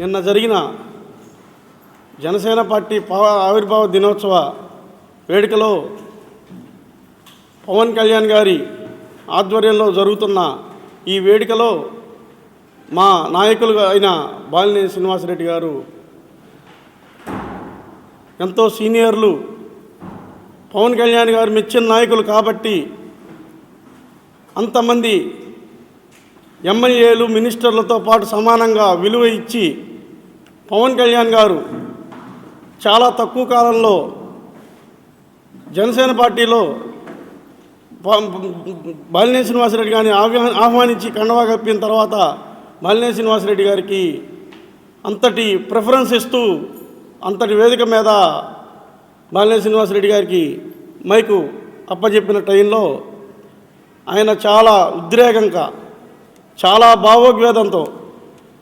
నిన్న జరిగిన జనసేన పార్టీ పవ- ఆవిర్భావ దినోత్సవ వేడుకలో పవన్ కళ్యాణ్ గారి ఆధ్వర్యంలో జరుగుతున్న ఈ వేడుకలో మా నాయకులు అయిన బాలినేని శ్రీనివాసరెడ్డి గారు ఎంతో సీనియర్లు పవన్ కళ్యాణ్ గారు మెచ్చిన నాయకులు కాబట్టి అంతమంది ఎమ్మెల్యేలు మినిస్టర్లతో పాటు సమానంగా విలువ ఇచ్చి పవన్ కళ్యాణ్ గారు చాలా తక్కువ కాలంలో జనసేన పార్టీలో బాలినేని శ్రీనివాసరెడ్డి గారిని ఆహ్వానించి కండవా కప్పిన తర్వాత బాలినేని శ్రీనివాసరెడ్డి గారికి అంతటి ప్రిఫరెన్స్ ఇస్తూ అంతటి వేదిక మీద బాలినేని శ్రీనివాసరెడ్డి గారికి మైకు అప్పజెప్పిన టైంలో ఆయన చాలా ఉద్రేకంగా చాలా భావోద్వేదంతో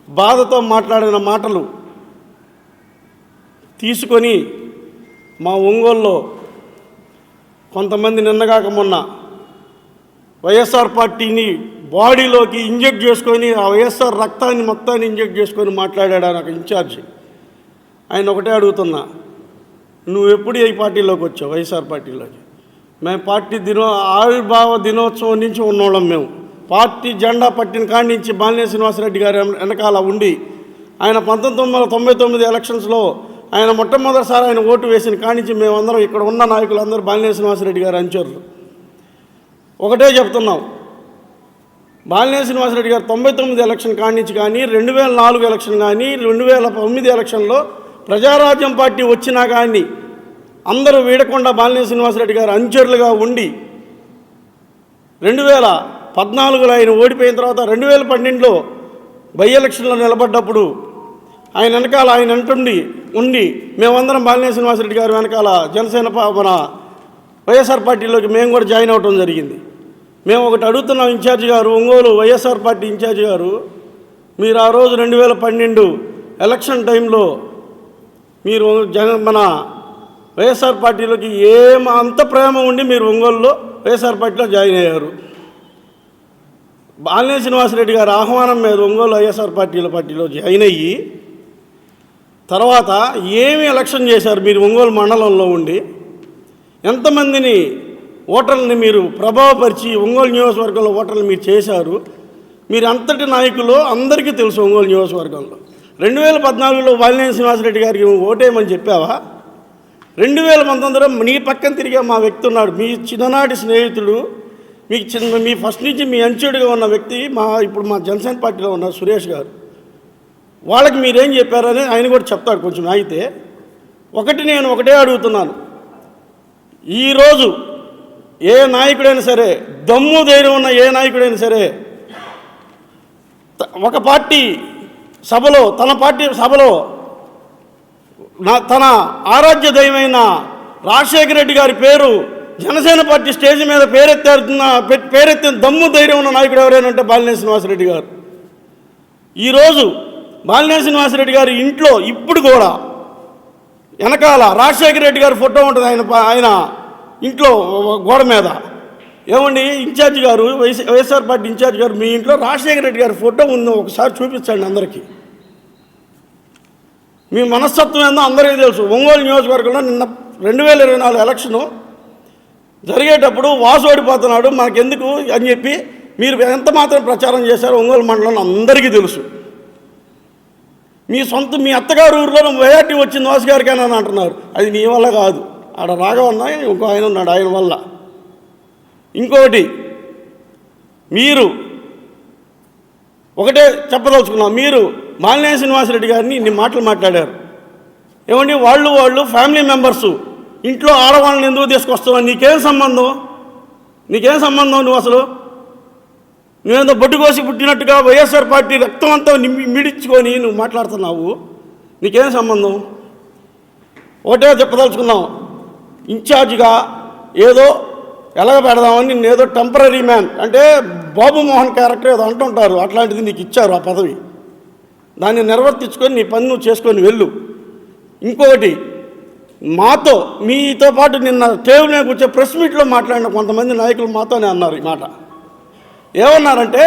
బాధతో మాట్లాడిన మాటలు తీసుకొని మా ఒంగోలులో కొంతమంది నిన్నగాక మొన్న వైఎస్ఆర్ పార్టీని బాడీలోకి ఇంజెక్ట్ చేసుకొని ఆ వైఎస్ఆర్ రక్తాన్ని మొత్తాన్ని ఇంజెక్ట్ చేసుకొని మాట్లాడాడు ఆయన ఒక ఇన్ఛార్జ్. ఆయన ఒకటే అడుగుతున్నా నువ్వు ఎప్పుడు ఈ పార్టీలోకి వచ్చావు? వైఎస్ఆర్ పార్టీలోకి? మేము పార్టీ దినో ఆవిర్భావ దినోత్సవం నుంచి ఉన్నోళ్ళం మేము. పార్టీ జెండా పట్టిన కాడి నుంచి బాలినేని శ్రీనివాసరెడ్డి గారు వెనకాల ఉండి ఆయన పంతొమ్మిది వందల తొంభై తొమ్మిది ఎలక్షన్స్లో ఆయన మొట్టమొదటిసారి ఆయన ఓటు వేసిన కానించి మేమందరం ఇక్కడ ఉన్న నాయకులందరూ బాలినేని శ్రీనివాసరెడ్డి గారు అంచర్లు ఒకటే చెప్తున్నాం. బాలినేని శ్రీనివాసరెడ్డి గారు తొంభై తొమ్మిది ఎలక్షన్ కాడి కానీ రెండు వేల నాలుగు ఎలక్షన్ కానీ రెండు వేల తొమ్మిది ఎలక్షన్లో ప్రజారాజ్యం పార్టీ వచ్చినా కానీ అందరూ వీడకుండా బాలినేని శ్రీనివాసరెడ్డి గారు అంచర్లుగా ఉండి రెండు వేల పద్నాలుగులో ఆయన ఓడిపోయిన తర్వాత రెండు వేల పన్నెండులో బై ఎలక్షన్లో నిలబడ్డప్పుడు ఆయన వెనకాల ఆయన అంటుండి ఉండి మేమందరం బాలినేని శ్రీనివాసరెడ్డి గారు వెనకాల జనసేన పాపన మన వైఎస్ఆర్ పార్టీలోకి మేము కూడా జాయిన్ అవ్వటం జరిగింది. మేము ఒకటి అడుగుతున్నాం ఇన్ఛార్జ్ గారు ఒంగోలు వైఎస్ఆర్ పార్టీ ఇన్ఛార్జ్ గారు మీరు ఆ రోజు రెండు వేల పన్నెండు ఎలక్షన్ టైంలో మీరు జన మన వైఎస్ఆర్ పార్టీలోకి ఏం అంత ప్రేమ ఉండి మీరు ఒంగోలులో వైఎస్ఆర్ పార్టీలో జాయిన్ అయ్యారు. బాలినేని శ్రీనివాసరెడ్డి గారు ఆహ్వానం మీద ఒంగోలు వైఎస్ఆర్ పార్టీల పార్టీలో జాయిన్ అయ్యి తర్వాత ఏమి ఎలక్షన్ చేశారు? మీరు ఒంగోలు మండలంలో ఉండి ఎంతమందిని ఓటర్లని మీరు ప్రభావపరిచి ఒంగోలు నియోజకవర్గంలో ఓటర్లు మీరు చేశారు? మీరు అంతటి నాయకులు అందరికీ తెలుసు ఒంగోలు నియోజకవర్గంలో. రెండు వేల పద్నాలుగులో వాలినేని శ్రీనివాసరెడ్డి గారికి ఓటేయమని చెప్పావా? రెండు వేల పంతొమ్మిదిలో నీ పక్కన తిరిగే మా వ్యక్తి ఉన్నాడు. మీ చిన్ననాటి స్నేహితుడు మీకు చిన్న మీ ఫస్ట్ నుంచి మీ అంచుడుగా ఉన్న వ్యక్తి మా ఇప్పుడు మా జనసేన పార్టీలో ఉన్న సురేష్ గారు. వాళ్ళకి మీరేం చెప్పారని ఆయన కూడా చెప్తాడు కొంచెం అయితే. ఒకటి నేను ఒకటే అడుగుతున్నాను. ఈరోజు ఏ నాయకుడైనా సరే దమ్ము ధైర్యం ఉన్న ఏ నాయకుడైనా సరే ఒక పార్టీ సభలో తన పార్టీ సభలో నా తన ఆరాధ్య దైవమైన రాజశేఖర రెడ్డి గారి పేరు జనసేన పార్టీ స్టేజ్ మీద పేరెత్తారుతున్న పేరెత్తిన దమ్ము ధైర్యం ఉన్న నాయకుడు ఎవరైనా అంటే బాలినేని శ్రీనివాసరెడ్డి గారు. ఈరోజు బాలినేని శ్రీనివాసరెడ్డి గారి ఇంట్లో ఇప్పుడు కూడా వెనకాల రాజశేఖర రెడ్డి గారి ఫోటో ఉంటుంది ఆయన ఆయన ఇంట్లో గోడ మీద. ఏమండి? ఇన్ఛార్జ్ గారు వైఎస్ వైఎస్ఆర్ పార్టీ ఇన్ఛార్జ్ గారు మీ ఇంట్లో రాజశేఖర రెడ్డి గారి ఫోటో ఉందో ఒకసారి చూపించండి అందరికీ. మీ మనస్తత్వం ఏందో అందరికీ తెలుసు. ఒంగోలు నియోజకవర్గంలో నిన్న రెండు వేల ఇరవై నాలుగు ఎలక్షను జరిగేటప్పుడు వాసు ఓడిపోతున్నాడు. మనకెందుకు అని చెప్పి మీరు ఎంత మాత్రం ప్రచారం చేశారో ఒంగోలు మండలంలో అందరికీ తెలుసు. మీ సొంత మీ అత్తగారు ఊరిలో వైఆర్టీ వచ్చింది వాసు గారికి అని అంటున్నారు. అది నీ వల్ల కాదు. ఆడ రాఘవన్న ఇంకో ఆయన ఉన్నాడు ఆయన వల్ల. ఇంకోటి మీరు ఒకటే చెప్పదలుచుకున్నాం. మీరు మాలినేయ శ్రీనివాసరెడ్డి గారిని ఇన్ని మాటలు మాట్లాడారు. ఏమండి వాళ్ళు వాళ్ళు ఫ్యామిలీ మెంబర్సు ఇంట్లో ఆడవాళ్ళని ఎందుకు తీసుకొస్తున్నావు? నీకేం సంబంధం? నీకేం సంబంధం నువ్వు అసలు? నువ్వేదో బొడ్డు కోసి పుట్టినట్టుగా వైఎస్ఆర్ పార్టీ రక్తం అంతా నింపి మిడిచుకొని నువ్వు మాట్లాడుతున్నావు? నీకేం సంబంధం? ఒకటే చెప్పదలుచుకున్నావు ఇన్ఛార్జిగా ఏదో ఎలాగ పెడదామని నేను ఏదో టెంపరీ మ్యాన్ అంటే బాబు మోహన్ క్యారెక్టర్ ఏదో అంటుంటారు. అట్లాంటిది నీకు ఇచ్చారు ఆ పదవి. దాన్ని నిర్వర్తించుకొని నీ పని నువ్వు చేసుకొని వెళ్ళు. ఇంకొకటి మాతో మీతో పాటు నిన్న టేబుల్ మీద కూర్చో ప్రెస్ మీట్లో మాట్లాడిన కొంతమంది నాయకులు మాతోనే అన్నారు ఈ మాట. ఏమన్నారంటే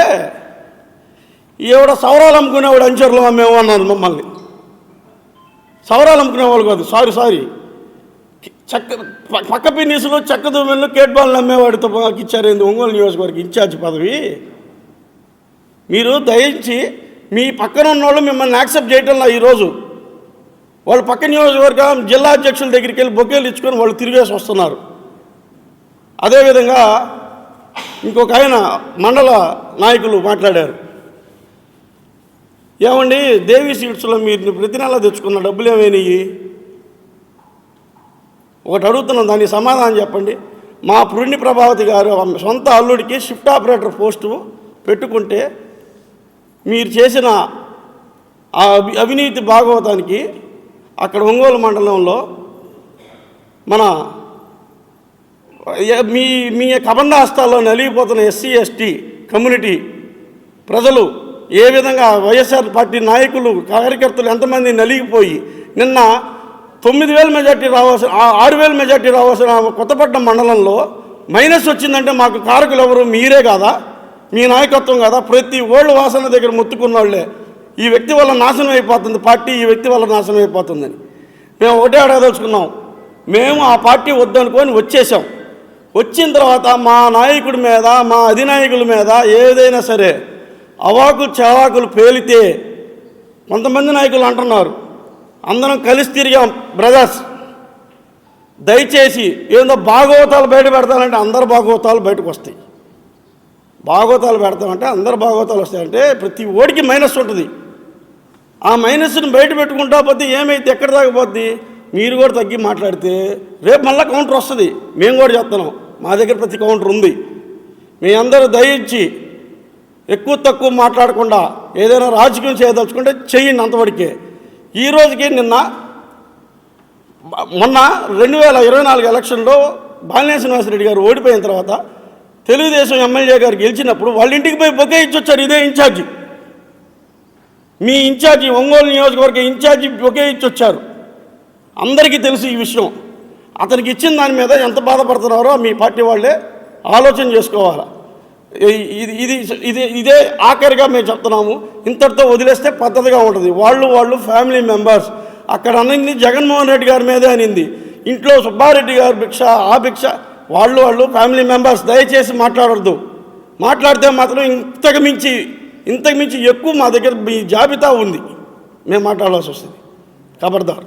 ఈవిడ సౌరాలు అమ్ముకునేవాడు అంచర్లో మేము అన్నారు మమ్మల్ని. సవరాలు అమ్ముకునే వాళ్ళు కాదు సారీ సారీ. చెక్క పక్క పిన్నీసులు చెక్క దుమ్మెళ్ళు కేట్ బాల్ అమ్మేవాడితో మాకు ఇచ్చారు ఏంది? ఒంగోలు నియోజకవర్గ ఇన్ఛార్జ్ పదవి. మీరు దయించి మీ పక్కన ఉన్న వాళ్ళు మిమ్మల్ని యాక్సెప్ట్ చేయటంలా ఈరోజు. వాళ్ళు పక్క నియోజకవర్గం జిల్లా అధ్యక్షుల దగ్గరికి వెళ్ళి బొకేలు ఇచ్చుకొని వాళ్ళు తిరిగేసి వస్తున్నారు. అదేవిధంగా ఇంకొక ఆయన మండల నాయకులు మాట్లాడారు. ఏమండి దేవి సీట్స్లో మీరు ప్రతి నెల తెచ్చుకున్న డబ్బులు ఏమైనాయి? ఒకటి అడుగుతున్నాం దానికి సమాధానం చెప్పండి. మా పురుణి ప్రభావతి గారు ఆమె సొంత అల్లుడికి షిఫ్ట్ ఆపరేటర్ పోస్టు పెట్టుకుంటే మీరు చేసిన ఆ అవి- అవినీతి భాగవతానికి అక్కడ ఒంగోలు మండలంలో మన మీ మీ కబంధ హస్తాల్లో నలిగిపోతున్న ఎస్సీ ఎస్టీ కమ్యూనిటీ ప్రజలు ఏ విధంగా వైఎస్ఆర్ పార్టీ నాయకులు కార్యకర్తలు ఎంతమంది నలిగిపోయి నిన్న తొమ్మిది వేల మెజార్టీ రావాల్సిన ఆరు వేల మెజార్టీ రావాల్సిన కొత్తపట్నం మండలంలో మైనస్ వచ్చిందంటే మాకు కారకులు ఎవరు? మీరే కాదా? మీ నాయకత్వం కదా? ప్రతి ఓళ్ళు వాసన దగ్గర ముత్తుకున్న వాళ్ళే ఈ వ్యక్తి వల్ల నాశనం అయిపోతుంది పార్టీ ఈ వ్యక్తి వల్ల నాశనం అయిపోతుందని. మేము ఒకటే అడగదలుచుకున్నాం మేము ఆ పార్టీ వద్దనుకొని వచ్చేసాం. వచ్చిన తర్వాత మా నాయకుడి మీద మా అధినాయకుల మీద ఏదైనా సరే అవాకులు చవాకులు పేలితే కొంతమంది నాయకులు అంటున్నారు. అందరం కలిసి తిరిగాం బ్రదర్స్ దయచేసి ఏందో భాగవతాలు బయట పెడతానంటే అందరు భాగవతాలు బయటకు వస్తాయి. భాగవతాలు పెడతామంటే అందరు భాగవతాలు వస్తాయంటే ప్రతి ఓడికి మైనస్ ఉంటుంది. ఆ మైనస్ని బయట పెట్టుకుంటా పోతే ఏమైతే ఎక్కడ దాకపోద్ది మీరు కూడా తగ్గి మాట్లాడితే రేపు మళ్ళీ కౌంటర్ వస్తుంది. మేము కూడా చెప్తున్నాం మా దగ్గర ప్రతి కౌంటర్ ఉంది. మీ అందరూ దయించి ఎక్కువ తక్కువ మాట్లాడకుండా ఏదైనా రాజకీయం చేయదలుచుకుంటే చెయ్యండి అంతవరకే. ఈ రోజుకి నిన్న మొన్న రెండు వేల ఇరవై నాలుగు ఎలక్షన్లో బాలినే శ్రీనివాసరెడ్డి గారు ఓడిపోయిన తర్వాత తెలుగుదేశం ఎమ్మెల్యే గారు గెలిచినప్పుడు వాళ్ళ ఇంటికి పోయి బొకే ఇచ్చొచ్చారు ఇదే ఇన్ఛార్జి. మీ ఇన్ఛార్జి ఒంగోలు నియోజకవర్గ ఇన్ఛార్జి బొకే ఇచ్చొచ్చారు. అందరికీ తెలుసు ఈ విషయం. అతనికి ఇచ్చిన దాని మీద ఎంత బాధపడుతున్నారో మీ పార్టీ వాళ్ళే ఆలోచన చేసుకోవాలి. ఇది ఇది ఇది ఇదే ఆఖరిగా మేము చెప్తున్నాము. ఇంతటితో వదిలేస్తే పద్ధతిగా ఉంటుంది. వాళ్ళు వాళ్ళు ఫ్యామిలీ మెంబర్స్. అక్కడ అనింది జగన్మోహన్ రెడ్డి గారి మీదే అనింది. ఇంట్లో సుబ్బారెడ్డి గారి భిక్ష ఆ భిక్ష వాళ్ళు వాళ్ళు ఫ్యామిలీ మెంబర్స్ దయచేసి మాట్లాడద్దు. మాట్లాడితే మాత్రం ఇంతకు మించి ఇంతకు మించి ఎక్కువ మా దగ్గర మీ జాబితా ఉంది. మేము మాట్లాడాల్సి వస్తుంది. ఖబర్దార్